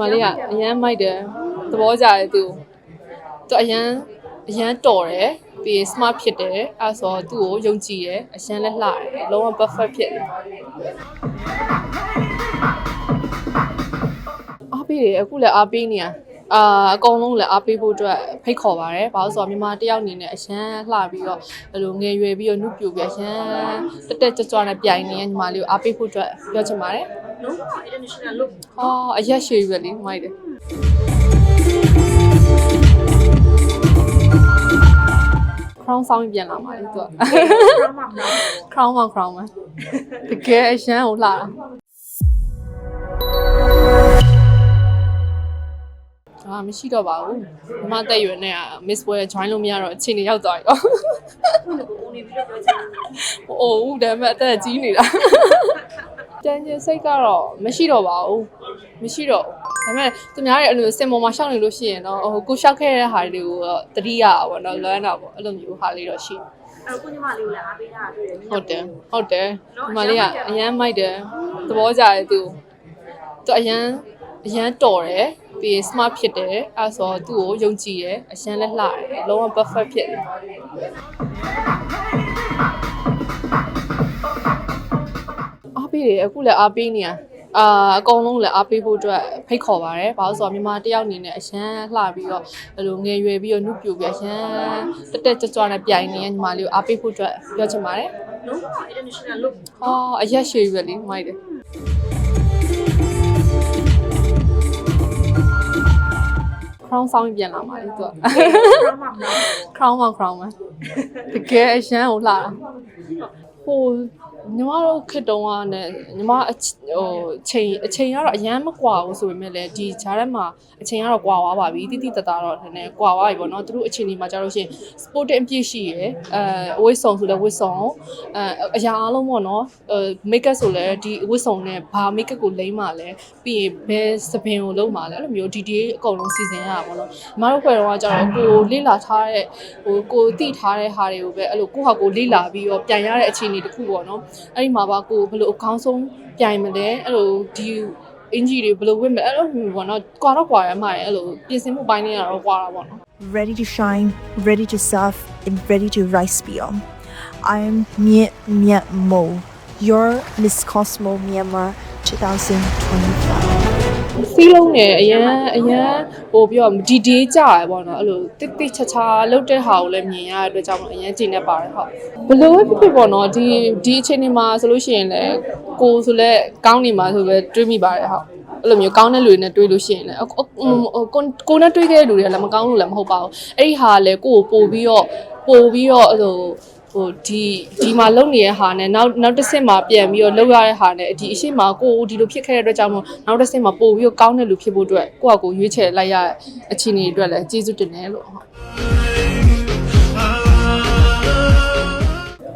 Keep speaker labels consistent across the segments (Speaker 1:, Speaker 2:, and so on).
Speaker 1: ကအရန်မိုက်တယ်သဘောကျတယ်သူသူအရန်အရန်တော်တယ်ပြီးရင် smart ဖြစ်တယ်အဲဆိုတော့သူ့ကိုယုံကြည်တယ်အရန်လည်းလှတယ်လုံးဝ perfect ဖြစ်တယ်အားပေးတယ်အခုလည်းအားပေးနေရအာအကုန်လုံးလည်းအားပေးဖို့အတွက်ဖိတ်ခေါ်ပါတယ်။ဘာလို့ဆိုတော့မြန်မာတယောက်အနေနဲ့အရန်လှပြီးတော့ဘယ်လိုငယ်ရွယ်ပြီးတော့နှုတ်ပြပြီးအရန်တက်တက်ကြွကြွနဲ့ပြိုင်နေတဲ့ညီမလေးကိုအားပေးဖို့အတွက်ပြောချင်ပါတယ်။
Speaker 2: လုံးဝ international look
Speaker 1: အော်အရက်ရှည်ပဲလေမိုက်တယ်ခရောင်းဆောင်ပြန်လာပါလေသူက
Speaker 2: crown မှာမလား
Speaker 1: crown မ crown မတကယ်အရန်ကိုလှတာအာမရှိတော့ပါဘူးဒီမတက်ရွယ်နဲ့ Miss World join လို့မရတော့အချိန်နေရောက်သွားပြီတော့
Speaker 2: ခုနကပုံနေပြီးတော့ပြောချင်တယ်။
Speaker 1: အိုးဦးဒါပေမဲ့အသက်ကြီးနေတာ။ တန်ကျင်စိတ်ကတော့မရှိတော့ပါဘူး။မရှိတော့ဘူး။ဒါပေမဲ့သူများရဲ့အဲ့လိုစင်ပေါ်မှာရှောက်နေလို့ရှိရင်တော့ဟိုကိုရှောက်ခဲ့တဲ့ဟာတွေကိုတော့တတိယပါတော့လွမ်းတာပေါ့အဲ့လိုမျိုးဟာလေးတော့ရှိတယ်
Speaker 2: အဲ့တော့ကိုညီမလေးကိုလည်းအားပေးတာတွေ့တယ်။
Speaker 1: ဟုတ်တယ်ဟုတ်တယ်ဒီမလေးကအရန်မိုက်တယ်သဘောကျတယ်သူသူအရန်အရန်တော်တယ်ပြီးရင် smart ဖြစ်တယ်အဲဆိုတော့သူ့ကိုယုံကြည်တယ်အရန်လည်းလှတယ်လုံးဝ perfect ဖြစ်တယ် အားပေးတယ်အခုလည်းအားပေးနေရအာအကုန်လုံးလည်းအားပေးဖို့အတွက်ဖိတ်ခေါ်ပါတယ်ဘာလို့ဆိုတော့မြန်မာတယောက်အနေနဲ့အရန်လှပြီးတော့ဘယ်လိုငယ်ရွယ်ပြီးတော့နှုတ်ပြပြီးအရန်တက်တက်ကြွကြွနဲ့ပြိုင်နေတဲ့ညီမလေးကိုအားပေးဖို့အတွက်ပြောချင်ပါတယ်
Speaker 2: လုံးဝ international look
Speaker 1: အော်အရက်ရှည်ပဲလေမိုက်တယ်ခရောင်းဆောင်ပြန်လာပါလေသူက
Speaker 2: crown မှာမလား
Speaker 1: crown မ crown မတကယ်အရန်ကိုလှတာဟို ညီမတို့ခေတ်တုန်းကနဲ့ညီမအချဟိုချိန်အချိန်ကတော့အရန်မကွာဘူးဆိုပေမဲ့လည်းဒီဂျားထဲမှာအချိန်ကတော့ကွာသွားပါပြီတိတိတသားတော့နည်းနည်းကွာသွားပြီပေါ့နော်သူတို့အချိန်ဒီမှာကြာလို့ရှိရင် sporting အပြည့်ရှိရယ်အဲအဝိဆောင်ဆိုလည်းဝိဆောင်အဲအရာအားလုံးပေါ့နော်အဲ makeup ဆိုလည်းဒီဝိဆောင်နဲ့ဘာ makeup ကိုလိမ့်မှလဲပြီးရင်ဘယ်စပင်ကိုလုံးမှလဲအဲ့လိုမျိုးဒီဒီအကုန်လုံးစီစဉ်ရတာပေါ့နော်ညီမတို့ခွဲတော့ကကြာတော့ကိုလေ့လာထားတဲ့ဟိုကိုသိထားတဲ့ဟာတွေကိုပဲအဲ့လိုကိုယ့်ဟာကိုလေ့လာပြီးတော့ပြန်ရတဲ့အခြေအနေတစ်ခုပေါ့နော်အဲ့ဒီမှာပါကိုဘယ်လိုအကောင်းဆုံးပြိုင်မလဲအဲ့လိုဒီအင်ဂျီတွေဘယ်လိုဝတ်မလဲအဲ့လိုမျိုးပေါ့နော်ကွာတော့ကွာရမှာအဲ့လိုပြင်ဆင်မှုပိုင်းတွေကတော့ကွာတာပေါ့နော်
Speaker 3: ready to shine, ready to serve, and ready to rise beyond. I'm Miet Miet Mo, your Miss Cosmo Myanmar 2025.
Speaker 1: စီးလုံးနဲ့အရန်အရန်ဟိုပြောဒီဒေးကြရပေါ့နော်အဲ့လိုတစ်တစ်ချာချာလှုပ်တဲ့ဟာကိုလည်းမြင်ရတဲ့အတွက်ကြောင့်မို့အရန်ကျင့်နေပါတယ်ဟုတ်ဘလို့ပဲဖြစ်ဖြစ်ပေါ့နော်ဒီဒီအချိန်ဒီမှာဆိုလို့ရှိရင်လည်းကိုဆိုလဲကောင်းနေမှာဆိုပဲတွေးမိပါတယ်ဟုတ်အဲ့လိုမျိုးကောင်းတဲ့လူတွေနဲ့တွေးလို့ရှိရင်လည်းကိုကိုနဲ့တွေးခဲ့တဲ့လူတွေကလည်းမကောင်းလို့လည်းမဟုတ်ပါဘူးအဲ့ဒီဟာကလည်းကိုကိုပို့ပြီးတော့ပို့ပြီးတော့အဲ့လို ဟိုဒီဒီမှာလုံနေတဲ့ဟာနဲ့နောက်နောက်တစ်ဆင့်မှာပြန်ပြီးတော့လုံရတဲ့ဟာနဲ့ဒီအရှိမကိုကိုဒီလိုဖြစ်ခဲ့တဲ့အတွက်ကြောင့်မို့နောက်တစ်ဆင့်မှာပို့ပြီးတော့ကောင်းတဲ့လူဖြစ်ဖို့အတွက်ကိုယ့်အကိုရွေးချယ်လိုက်ရတဲ့အခြေအနေတွေအတွက်လည်းကျေးဇူးတင်တယ်လို့ဟုတ်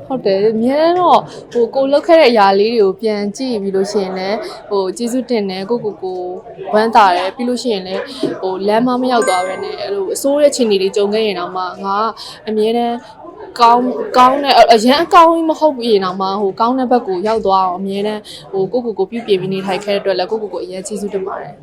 Speaker 1: ဟုတ်တယ်အများတော့ဟိုကိုလောက်ခဲ့တဲ့အရာလေးတွေကိုပြန်ကြည့်ပြီးလို့ရှိရင်လည်းဟိုကျေးဇူးတင်တယ်ကိုကိုကိုဝမ်းသာတယ်ပြီးလို့ရှိရင်လည်းဟိုလမ်းမမရောက်သွားပဲနဲ့အဲ့လိုအစိုးရအခြေအနေတွေကြုံခဲ့ရင်တော့မှငါအမြဲတမ်း ကောင်းကောင်းတဲ့အရန်အကောင်းကြီးမဟုတ်ဘူးရင်တော့မှဟိုကောင်းတဲ့ဘက်ကိုရောက်သွားအောင်အမြဲတမ်းဟိုကိုကိုကိုပြုပြင်ပြီးနေထိုင်ခဲ့တဲ့အတွက်လည်းကိုကိုကိုအရင်ကျေးဇူးတင်ပါတယ်